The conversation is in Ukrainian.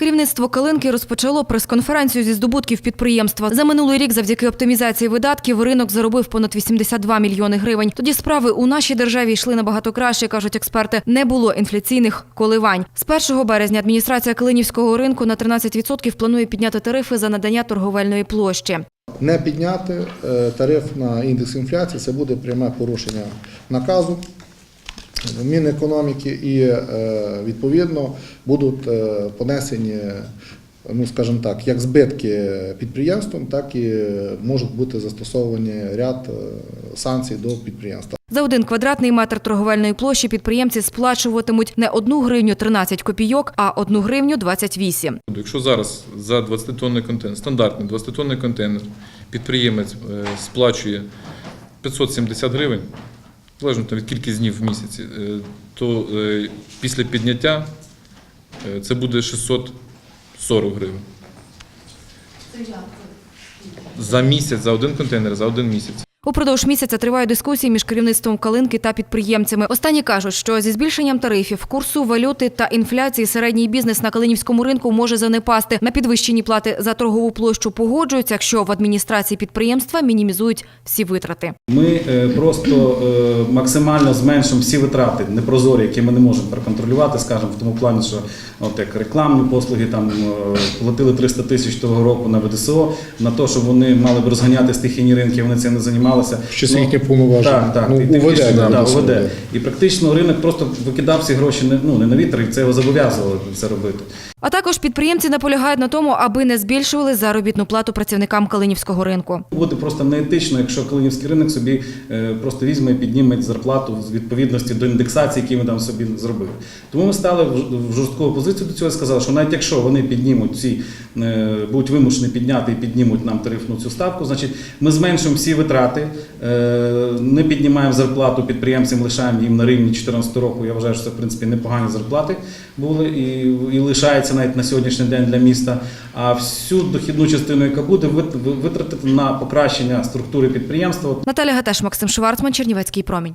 Керівництво Калинки розпочало прес-конференцію зі здобутків підприємства. За минулий рік, завдяки оптимізації видатків, ринок заробив понад 82 мільйони гривень. Тоді справи у нашій державі йшли набагато краще, кажуть експерти. Не було інфляційних коливань. З 1 березня адміністрація Калинівського ринку на 13% планує підняти тарифи за надання торговельної площі. Не підняти е, тариф на індекс інфляції це буде пряме порушення наказу Мінекономіки і е, відповідно будуть е, понесені, ну скажімо так, як збитки підприємствам, так і можуть бути застосовані ряд е, санкцій до підприємства. За один квадратний метр торговельної площі підприємці сплачуватимуть не 1 гривню 13 копійок, а 1 гривню 28. Якщо зараз за 20-тонний контейнер, стандартний 20-тонний контейнер, підприємець е, сплачує 570 гривень, залежно від кількість днів в місяці, е, то е, після підняття е, це буде 640 гривень. За місяць, за один контейнер, за один місяць. Упродовж місяця тривають дискусії між керівництвом Калинки та підприємцями. Останні кажуть, що зі збільшенням тарифів, курсу валюти та інфляції середній бізнес на Калинівському ринку може занепасти. На підвищені плати за торгову площу погоджуються, якщо в адміністрації підприємства мінімізують всі витрати. Ми е, просто е, максимально зменшимо всі витрати непрозорі, які ми не можемо проконтролювати, скажімо, в тому плані, що от як рекламні послуги там е, платили 300 тисяч того року на ВДСО, на те, щоб вони мали б розганяти стихійні ринки, вони цим не займалися. Що це Ну, їхнє повноваження. Так, так. Ну, і практично ринок просто викидав ці гроші не, ну, не на вітер, і це його зобов'язували це робити. А також підприємці наполягають на тому, аби не збільшували заробітну плату працівникам Калинівського ринку. Буде просто неетично, якщо Калинівський ринок собі е, просто візьме і підніме зарплату з відповідності до індексації, які ми там собі зробили. Тому ми стали в жорстку опозицію до цього і сказали, що навіть якщо вони піднімуть ці, е, будуть вимушені підняти і піднімуть нам тарифну цю ставку, значить ми зменшимо всі витрати, е, не піднімаємо зарплату підприємцям, лишаємо їм на рівні 2014 року. Я вважаю, що це в принципі непогані зарплати були і, і лишається навіть на сьогоднішній день для міста. А всю дохідну частину, яка буде, вит- витратити на покращення структури підприємства. Наталя Гатеш, Максим Шварцман, Чернівецький промінь.